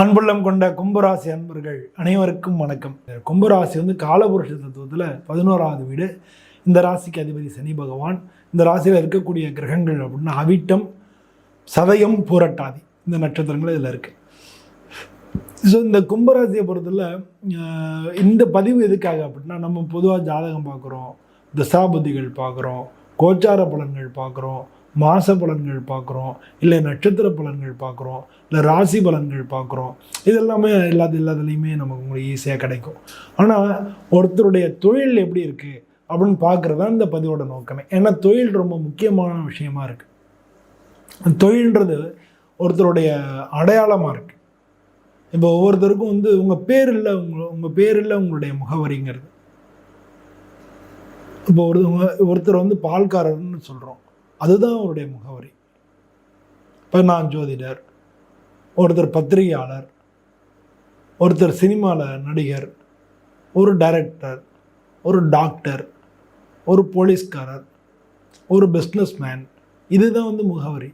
அன்புள்ளம் கொண்ட கும்பராசி அன்பர்கள் அனைவருக்கும் வணக்கம். கும்பராசி வந்து காலபுருஷ தத்துவத்தில் பதினோராவது வீடு. இந்த ராசிக்கு அதிபதி சனி பகவான். இந்த ராசியில் இருக்கக்கூடிய கிரகங்கள் அப்படின்னா அவிட்டம் சதயம் பூரட்டாதி. இந்த நட்சத்திரங்கள் இதில் இருக்குது ஸோ இந்த கும்பராசியை பொறுத்தல இந்த பதிவு எதுக்காக அப்படின்னா நம்ம பொதுவாக ஜாதகம் பார்க்குறோம் திசாபதிகள் பார்க்குறோம் கோச்சார பலன்கள் பார்க்குறோம் மாச பலன்கள் பார்க்குறோம் இல்லை நட்சத்திர பலன்கள் பார்க்குறோம் இல்லை ராசி பலன்கள் பார்க்குறோம். இதெல்லாமே எல்லாத்து எல்லாத்துலேயுமே நமக்கு உங்களுக்கு ஈஸியாக கிடைக்கும். ஆனால் ஒருத்தருடைய தொழில் எப்படி இருக்குது அப்படின்னு பார்க்குறது தான் இந்த பதிவோட நோக்கமே. ஏன்னா தொழில் ரொம்ப முக்கியமான விஷயமா இருக்குது தொழில்ன்றது ஒருத்தருடைய அடையாளமாக இருக்குது இப்போ ஒவ்வொருத்தருக்கும் வந்து உங்கள் பேர் இல்லை உங்க உங்கள் பேர் இல்லை உங்களுடைய முகவரிங்கிறது. இப்போ ஒரு ஒருத்தர் வந்து பால்காரர்னு சொல்கிறோம் அதுதான் அவருடைய முகவரி. இப்போ நான் ஜோதிடர் ஒருத்தர் பத்திரிகையாளர் ஒருத்தர் சினிமாவில் நடிகர் ஒரு டைரக்டர் ஒரு டாக்டர் ஒரு போலீஸ்காரர் ஒரு பிஸ்னஸ்மேன் இதுதான் வந்து முகவரி.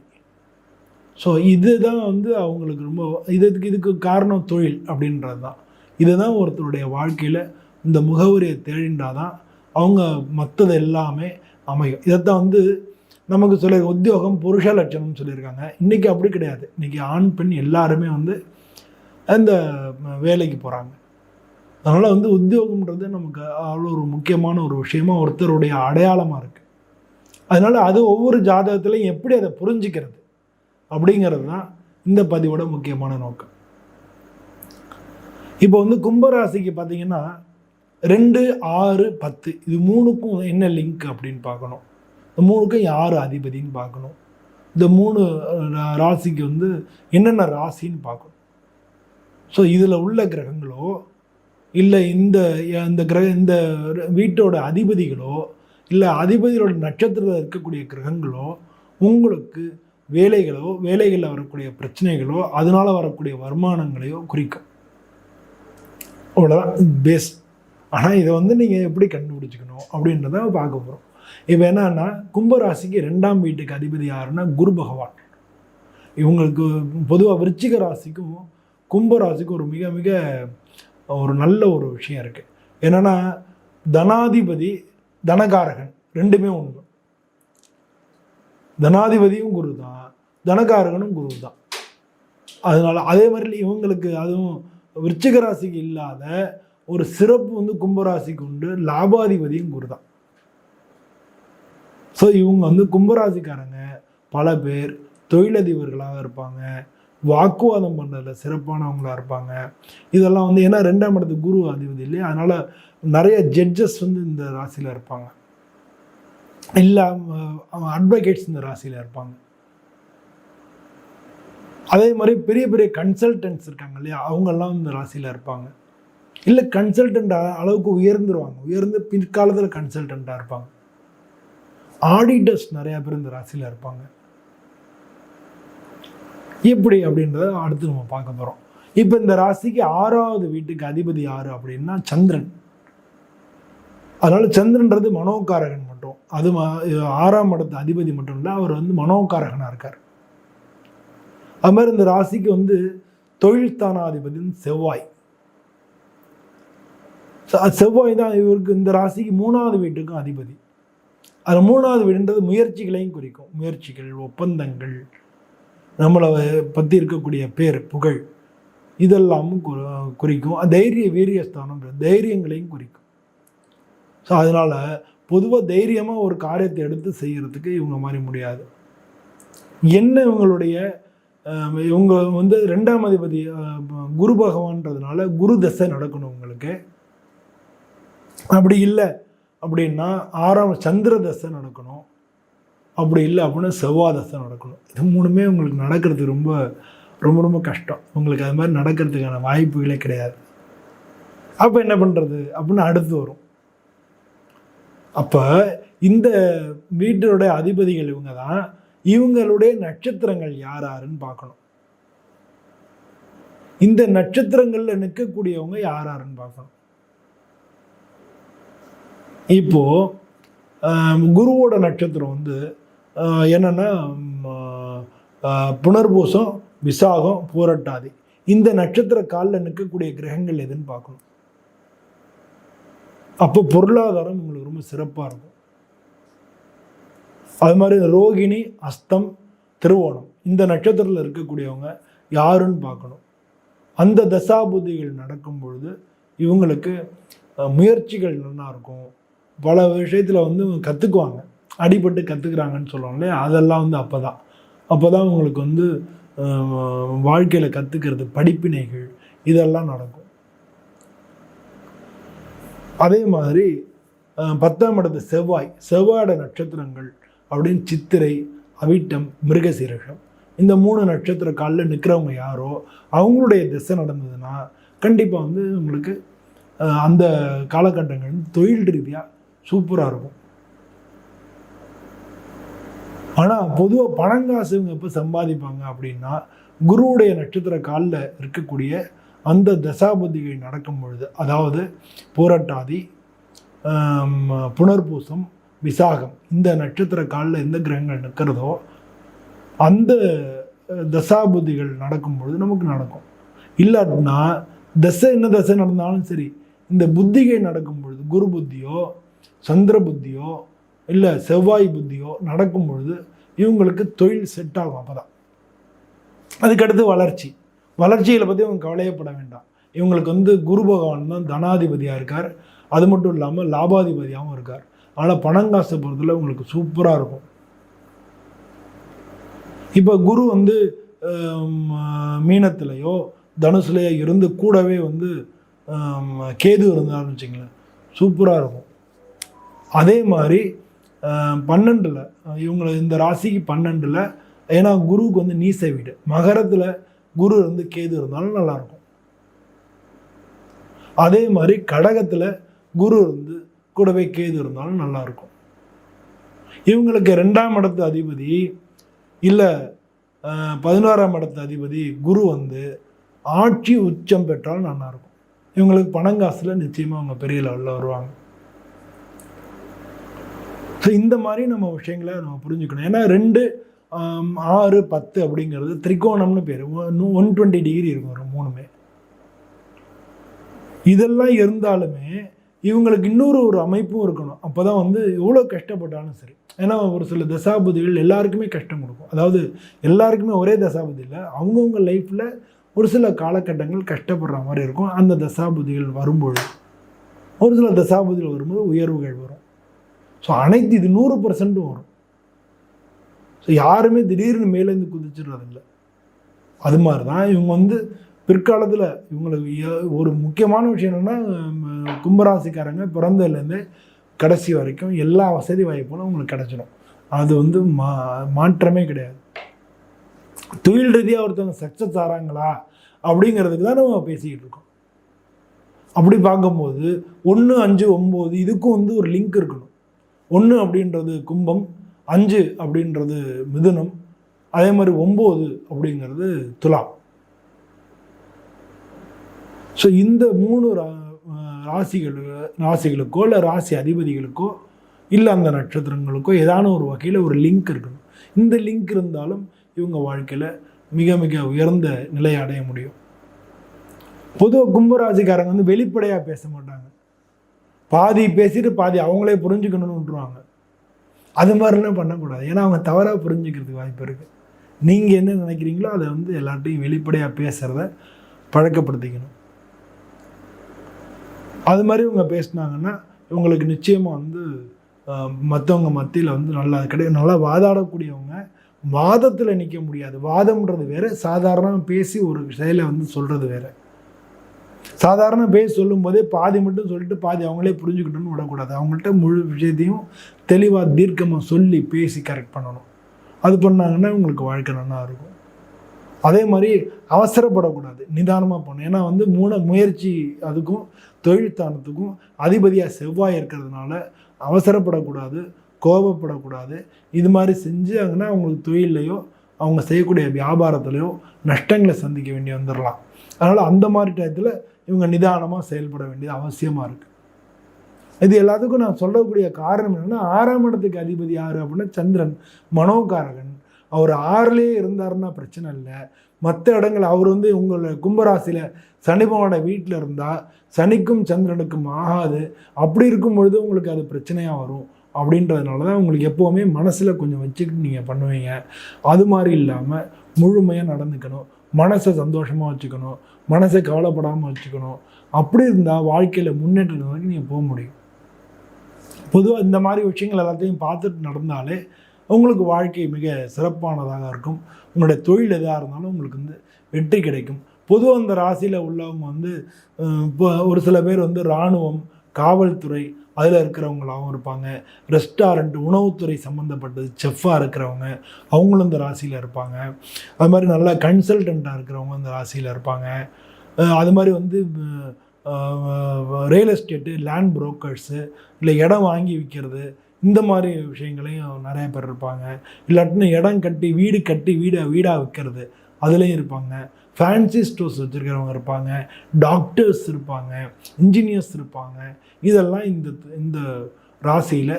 ஸோ இதுதான் வந்து அவங்களுக்கு ரொம்ப இதுக்கு இதுக்கு காரணம் தொழில் அப்படின்றது தான் இதுதான் ஒருத்தருடைய வாழ்க்கையில் இந்த முகவரியை தேடிண்டாதான் அவங்க மற்றது எல்லாமே அமையும். இதைத்தான் வந்து நமக்கு சொல்லி உத்தியோகம் புருஷ லட்சணம்னு சொல்லியிருக்காங்க. இன்றைக்கி அப்படி கிடையாது. இன்றைக்கி ஆண் பெண் எல்லாருமே வந்து அந்த வேலைக்கு போகிறாங்க அதனால் வந்து உத்தியோகம்ன்றது நமக்கு அவ்வளோ ஒரு முக்கியமான ஒரு விஷயமா ஒருத்தருடைய அடையாளமாக இருக்குது அதனால் அது ஒவ்வொரு ஜாதகத்துலையும் எப்படி அதை புரிஞ்சிக்கிறது அப்படிங்கிறது தான் இந்த பதிவோட முக்கியமான நோக்கம். இப்போ வந்து கும்பராசிக்கு பார்த்தீங்கன்னா ரெண்டு ஆறு பத்து இது மூணுக்கும் என்ன லிங்க் அப்படின்னு பார்க்கணும். இந்த மூணுக்கும் யார் அதிபதின்னு பார்க்கணும். இந்த மூணு ராசிக்கு வந்து என்னென்ன ராசின்னு பார்க்கணும். ஸோ இதில் உள்ள கிரகங்களோ இல்லை இந்த இந்த கிரக இந்த வீட்டோட அதிபதிகளோ இல்லை அதிபதியோட நட்சத்திரத்தில் இருக்கக்கூடிய கிரகங்களோ உங்களுக்கு வேலைகளோ வேலைகளில் வரக்கூடிய பிரச்சனைகளோ அதனால் வரக்கூடிய வருமானங்களையோ குறிக்கும். அவ்வளோதான் பேஸ் ஆனால் இதை வந்து நீங்கள் எப்படி கண்டுபிடிச்சிக்கணும் அப்படின்றத பார்க்க போகிறோம் இப்போ என்னன்னா கும்பராசிக்கு ரெண்டாம் வீட்டுக்கு அதிபதி யாருன்னா குரு பகவான். இவங்களுக்கு பொதுவாக விருச்சிக ராசிக்கும் கும்பராசிக்கும் ஒரு மிக மிக ஒரு நல்ல ஒரு விஷயம் இருக்குது என்னென்னா தனாதிபதி தனகாரகன் ரெண்டுமே ஒன்று தனாதிபதியும் குரு தான் தனகாரகனும் குரு தான். அதனால் அதே மாதிரி இவங்களுக்கு அதுவும் விருச்சிக ராசிக்கு இல்லாத ஒரு சிறப்பு வந்து கும்பராசிக்கு உண்டு லாபாதிபதியும் குரு தான். ஸோ இவங்க வந்து கும்பராசிக்காரங்க. பல பேர் தொழிலதிபர்களாக இருப்பாங்க. வாக்குவாதம் பண்ணுறதுல சிறப்பானவங்களாக இருப்பாங்க. இதெல்லாம் வந்து ஏன்னா ரெண்டாம் இடத்து குரு அதிபதி இல்லையா? அதனால் நிறைய ஜட்ஜஸ் வந்து இந்த ராசியில் இருப்பாங்க. இல்லை அட்வொகேட்ஸ் இந்த ராசியில் இருப்பாங்க. அதே மாதிரி பெரிய பெரிய கன்சல்டன்ட்ஸ் இருக்காங்க இல்லையா? அவங்கெல்லாம் இந்த ராசியில் இருப்பாங்க. இல்லை கன்சல்டண்ட் அளவுக்கு உயர்ந்துருவாங்க. உயர்ந்து பிற்காலத்தில் கன்சல்டண்ட்டாக இருப்பாங்க. ஆடிட்டர்ஸ் நிறையா பேர் இந்த ராசியில் இருப்பாங்க. எப்படி அப்படின்றத அடுத்து நம்ம பார்க்க போகிறோம் இப்போ இந்த ராசிக்கு ஆறாவது வீட்டுக்கு அதிபதி யார் அப்படின்னா சந்திரன். அதனால் சந்திரன்றது மனோகாரகன் மட்டும். அது ம- ஆறாம் இடத்து அதிபதி மட்டும் இல்லை அவர் வந்து மனோகாரகனாக இருக்கார். அது மாதிரி இந்த ராசிக்கு வந்து தொழில் ஸ்தானாதிபதின்னு செவ்வாய் செவ்வாய் தான் இவருக்கு இந்த ராசிக்கு மூணாவது வீட்டுக்கும் அதிபதி. அது மூணாவது வீடுன்றது முயற்சிகளையும் குறிக்கும். முயற்சிகள் ஒப்பந்தங்கள் நம்மளை பற்றி இருக்கக்கூடிய பேர் புகழ் இதெல்லாமும் குறிக்கும். தைரிய வீரியஸ்தானம் தைரியங்களையும் குறிக்கும். ஸோ அதனால் பொதுவாக தைரியமாக ஒரு காரியத்தை எடுத்து செய்கிறதுக்கு இவங்க மாதிரி முடியாது. என்ன இவங்களுடைய இவங்க வந்து ரெண்டாம் அதிபதி குரு பகவான்றதுனால குரு தசை நடக்கணும் உங்களுக்கு. அப்படி இல்லை. அப்படின்னா ஆறாம் சந்திர தசை நடக்கணும். அப்படி இல்லை அப்படின்னா செவ்வாய் தசை நடக்கணும். இது மூணுமே உங்களுக்கு நடக்கிறது ரொம்ப ரொம்ப ரொம்ப கஷ்டம். உங்களுக்கு அது மாதிரி நடக்கிறதுக்கான வாய்ப்புகளே கிடையாது. அப்போ என்ன பண்ணுறது அப்படின்னு அடுத்து வரும். அப்போ இந்த வீட்டினுடைய அதிபதிகள் இவங்க தான். இவங்களுடைய நட்சத்திரங்கள் யார் யாருன்னு பார்க்கணும். இந்த நட்சத்திரங்களில் நிற்கக்கூடியவங்க யார் யாருன்னு பார்க்கணும். இப்போது குருவோட நட்சத்திரம் வந்து என்னென்னா புனர்பூசம் விசாகம் பூரட்டாதி. இந்த நட்சத்திர காலில் நிற்கக்கூடிய கிரகங்கள் எதுன்னு பார்க்கணும். அப்போ பொருளாதாரம் உங்களுக்கு ரொம்ப சிறப்பாக இருக்கும். அது மாதிரி ரோகிணி அஸ்தம் திருவோணம். இந்த நட்சத்திரத்தில் இருக்கக்கூடியவங்க யாருன்னு பார்க்கணும். அந்த தசாபுதிகள் நடக்கும் பொழுது இவங்களுக்கு முயற்சிகள் நல்லா இருக்கும். பல விஷயத்தில் வந்து கற்றுக்குவாங்க அடிபட்டு கற்றுக்குறாங்கன்னு சொல்லுவாங்க இல்லையா? அதெல்லாம் வந்து அப்போ தான் அப்போ தான் உங்களுக்கு வந்து வாழ்க்கையில் கற்றுக்கிறது படிப்பினைகள் இதெல்லாம் நடக்கும். அதே மாதிரி பத்தாம் இடத்து செவ்வாய் செவ்வாயோட நட்சத்திரங்கள் அப்படின்னு சித்திரை அவிட்டம் மிருகசீரகம். இந்த மூணு நட்சத்திர காலில் நிற்கிறவங்க யாரோ அவங்களுடைய திசை நடந்ததுன்னா கண்டிப்பாக வந்து உங்களுக்கு அந்த காலகட்டங்கள் தொழில் ரீதியாக சூப்பராக இருக்கும். ஆனால் பொதுவாக பணங்காசு இவங்க எப்போ சம்பாதிப்பாங்க அப்படின்னா குருவுடைய நட்சத்திர காலில் இருக்கக்கூடிய அந்த தசாபதிகள் நடக்கும் பொழுது அதாவது போராட்டாதி புனர்பூசம் விசாகம் இந்த நட்சத்திர காலில் எந்த கிரகங்கள் நிற்கிறதோ அந்த அஹ், தசாபுத்திகள் நடக்கும் பொழுது நமக்கு நடக்கும். இல்லாட்டினா தசை என்ன தசை நடந்தாலும் சரி இந்த புத்திகை நடக்கும் பொழுது குரு புத்தியோ சந்திர புத்தியோ இல்லை செவ்வாய் புத்தியோ நடக்கும் பொழுது இவங்களுக்கு தொழில் செட் ஆகும் அப்போ தான் அதுக்கடுத்து வளர்ச்சி. வளர்ச்சியில் பற்றி இவங்க கவலையப்பட வேண்டாம். இவங்களுக்கு வந்து குரு பகவான் தான் தனாதிபதியாக இருக்கார். அது மட்டும் இல்லாமல் லாபாதிபதியாகவும் இருக்கார். அதனால் பணங்காசை பொறுத்தல உங்களுக்கு சூப்பராக இருக்கும். இப்போ குரு வந்து மீனத்திலையோ தனுசுலையோ இருந்து கூடவே வந்து கேது இருந்தாருன்னு வச்சுங்களேன் சூப்பராக இருக்கும். அதே மாதிரி பன்னெண்டில் இவங்களை இந்த ராசிக்கு பன்னெண்டில் ஏன்னா குருவுக்கு வந்து நீச வீடு. மகரத்தில் குரு வந்து கேது இருந்தாலும் நல்லாயிருக்கும். அதே மாதிரி கடகத்தில் குரு இருந்து கூடவே கேது இருந்தாலும் நல்லாயிருக்கும். இவங்களுக்கு ரெண்டாம் இடத்து அதிபதி இல்லை பதினோராம் இடத்து அதிபதி குரு வந்து ஆட்சி உச்சம் பெற்றால் நல்லாயிருக்கும். இவங்களுக்கு பணங்காசில் நிச்சயமாக அவங்க பெரிய லெவலில் வருவாங்க. ஸோ இந்த மாதிரி நம்ம விஷயங்களை நம்ம புரிஞ்சுக்கணும். ஏன்னா ரெண்டு ஆறு பத்து அப்படிங்கிறது திரிகோணம்னு பேர். ஒன் டுவெண்ட்டி டிகிரி இருக்கும் ஒரு மூணுமே. இதெல்லாம் இருந்தாலுமே இவங்களுக்கு இன்னொரு ஒரு அமைப்பும் இருக்கணும். அப்போ தான் வந்து எவ்வளோ கஷ்டப்பட்டாலும் சரி. ஏன்னா ஒரு சில தசாபதிகள் எல்லாருக்குமே கஷ்டம் கொடுக்கும். அதாவது எல்லாருக்குமே ஒரே தசாபதி இல்லை அவங்கவுங்க லைஃப்பில் ஒரு சில காலகட்டங்கள் கஷ்டப்படுற மாதிரி இருக்கும். அந்த தசாபதிகள் வரும்பொழுது ஒரு சில தசாபதிகள் வரும்போது உயர்வுகள் வரும். ஸோ அனைத்து இது நூறு பர்சன்ட்டும் வரும். ஸோ யாருமே திடீர்னு மேலேருந்து குதிச்சிடுறதில்ல. அது மாதிரி தான் இவங்க வந்து பிற்காலத்தில் இவங்களுக்கு ஒரு முக்கியமான விஷயம் என்னென்னா கும்பராசிக்காரங்க பிறந்ததுலேருந்து கடைசி வரைக்கும் எல்லா வசதி வாய்ப்புகளும் உங்களுக்கு கிடைச்சிடும். அது வந்து மா மாற்றமே கிடையாது. தொழில் ரீதியாக ஒருத்தவங்க சக்ஸஸ் ஆகிறாங்களா அப்படிங்கிறதுக்கு தான் நம்ம பேசிக்கிட்டு இருக்கோம். அப்படி பார்க்கும்போது ஒன்று அஞ்சு ஒம்பது இதுக்கும் வந்து ஒரு லிங்க் இருக்கணும். ஒன்று அப்படின்றது கும்பம் அஞ்சு அப்படின்றது மிதுனம் அதே மாதிரி ஒம்பது அப்படிங்கிறது துலாம். ஸோ இந்த மூணு ரா ராசிகள் ராசிகளுக்கோ இல்லை ராசி அதிபதிகளுக்கோ இல்லை அந்த நட்சத்திரங்களுக்கோ ஏதான ஒரு வகையில் ஒரு லிங்க் இருக்கணும். இந்த லிங்க் இருந்தாலும் இவங்க வாழ்க்கையில் மிக மிக உயர்ந்த நிலையை அடைய முடியும். பொதுவாக கும்பராசிக்காரங்க வந்து வெளிப்படையாக பேச மாட்டாங்க. பாதி பேசிட்டு பாதி அவங்களே புரிஞ்சுக்கணும்னு விட்டுருவாங்க அது மாதிரிலாம் பண்ணக்கூடாது. ஏன்னா அவங்க தவறாக புரிஞ்சுக்கிறதுக்கு வாய்ப்பு இருக்குது நீங்கள் என்ன நினைக்கிறீங்களோ அதை வந்து எல்லார்ட்டையும் வெளிப்படையாக பேசுகிறத பழக்கப்படுத்திக்கணும். அது மாதிரி இவங்க பேசுனாங்கன்னா இவங்களுக்கு நிச்சயமாக வந்து மற்றவங்க மத்தியில் வந்து நல்லா கிடையாது நல்லா வாதாடக்கூடியவங்க வாதத்தில் நிற்க முடியாது. வாதம்ன்றது வேறு. சாதாரணமாக பேசி ஒரு செயலை வந்து சொல்கிறது வேற. சாதாரண பேசி சொல்லும்போதே பாதி மட்டும் சொல்லிட்டு பாதி அவங்களே புரிஞ்சுக்கிட்டோன்னு விடக்கூடாது. அவங்கள்ட்ட முழு விஷயத்தையும் தெளிவாக தீர்க்கமாக சொல்லி பேசி கரெக்ட் பண்ணணும். அது பண்ணாங்கன்னா உங்களுக்கு வாழ்க்கை நல்லா இருக்கும். அதே மாதிரி அவசரப்படக்கூடாது. நிதானமாக பண்ணணும். ஏன்னா வந்து மூண முயற்சி அதுக்கும் தொழில்தானத்துக்கும் அதிபதியாக செவ்வாய் இருக்கிறதுனால அவசரப்படக்கூடாது கோபப்படக்கூடாது. இது மாதிரி செஞ்சாங்கன்னா அவங்களுக்கு தொழிலையோ அவங்க செய்யக்கூடிய வியாபாரத்துலேயோ நஷ்டங்களை சந்திக்க வேண்டி வந்துடலாம் அதனால் அந்த மாதிரி டயத்தில் இவங்க நிதானமாக செயல்பட வேண்டியது அவசியமாக இருக்குது இது எல்லாத்துக்கும் நான் சொல்லக்கூடிய காரணம் என்னென்னா ஆறாம் இடத்துக்கு அதிபதி யார் அப்படின்னா சந்திரன். மனோகாரகன். அவர் ஆறுலேயே இருந்தாருன்னா பிரச்சனை இல்லை. மற்ற இடங்கள் அவர் வந்து உங்களை கும்பராசியில் சனிபவனோட வீட்டில் இருந்தால் சனிக்கும் சந்திரனுக்கும் ஆகாது. அப்படி இருக்கும் பொழுது உங்களுக்கு அது பிரச்சனையாக வரும். அப்படின்றதுனால தான் உங்களுக்கு எப்போவுமே மனசில் கொஞ்சம் வச்சுக்கிட்டு நீங்கள் பண்ணுவீங்க. அது மாதிரி இல்லாமல் முழுமையாக நடந்துக்கணும். மனசை சந்தோஷமாக வச்சுக்கணும். மனசை கவலைப்படாமல் வச்சுக்கணும். அப்படி இருந்தால் வாழ்க்கையில் முன்னேற்றம் வரைக்கும் நீங்கள் போக முடியும். பொதுவாக இந்த மாதிரி விஷயங்கள் எல்லாத்தையும் பார்த்துட்டு நடந்தாலே உங்களுக்கு வாழ்க்கை மிக சிறப்பானதாக இருக்கும். உங்களுடைய தொழில் எதாக இருந்தாலும் உங்களுக்கு வந்து வெற்றி கிடைக்கும். பொதுவாக அந்த ராசியில் உள்ளவங்க வந்து இப்போ ஒரு சில பேர் வந்து இராணுவம் காவல்துறை அதில் இருக்கிறவங்களாகவும் இருப்பாங்க. ரெஸ்டாரண்ட் உணவுத்துறை சம்மந்தப்பட்டது செஃப்பாக இருக்கிறவங்க அவங்களும் இந்த ராசியில் இருப்பாங்க. அது மாதிரி நல்ல கன்சல்டண்ட்டாக இருக்கிறவங்க இந்த ராசியில் இருப்பாங்க. அது மாதிரி வந்து ரியல் எஸ்டேட்டு லேண்ட் புரோக்கர்ஸு இல்லை இடம் வாங்கி விற்கிறது இந்த மாதிரி விஷயங்களையும் நிறைய பேர் இருப்பாங்க. இல்லாட்டினா இடம் கட்டி வீடு கட்டி வீடை வீடாக விற்கிறது அதுலேயும் இருப்பாங்க. ஃபேன்சி ஸ்டோர்ஸ் வச்சுருக்கிறவங்க இருப்பாங்க டாக்டர்ஸ் இருப்பாங்க இன்ஜினியர்ஸ் இருப்பாங்க. இதெல்லாம் இந்த இந்த ராசியில்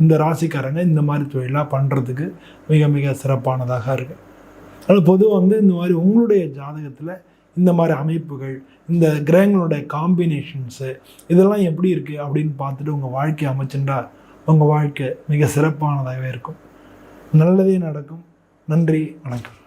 இந்த ராசிக்காரங்க இந்த மாதிரி தொழிலாக பண்ணுறதுக்கு மிக மிக சிறப்பானதாக இருக்குது அதனால் பொதுவாக வந்து இந்த மாதிரி உங்களுடைய ஜாதகத்தில் இந்த மாதிரி அமைப்புகள் இந்த கிரகங்களுடைய காம்பினேஷன்ஸு இதெல்லாம் எப்படி இருக்குது அப்படின்னு பார்த்துட்டு உங்கள் வாழ்க்கை அமைச்சுட்டா உங்கள் வாழ்க்கை மிக சிறப்பானதாகவே இருக்கும். நல்லதே நடக்கும். நன்றி வணக்கம்.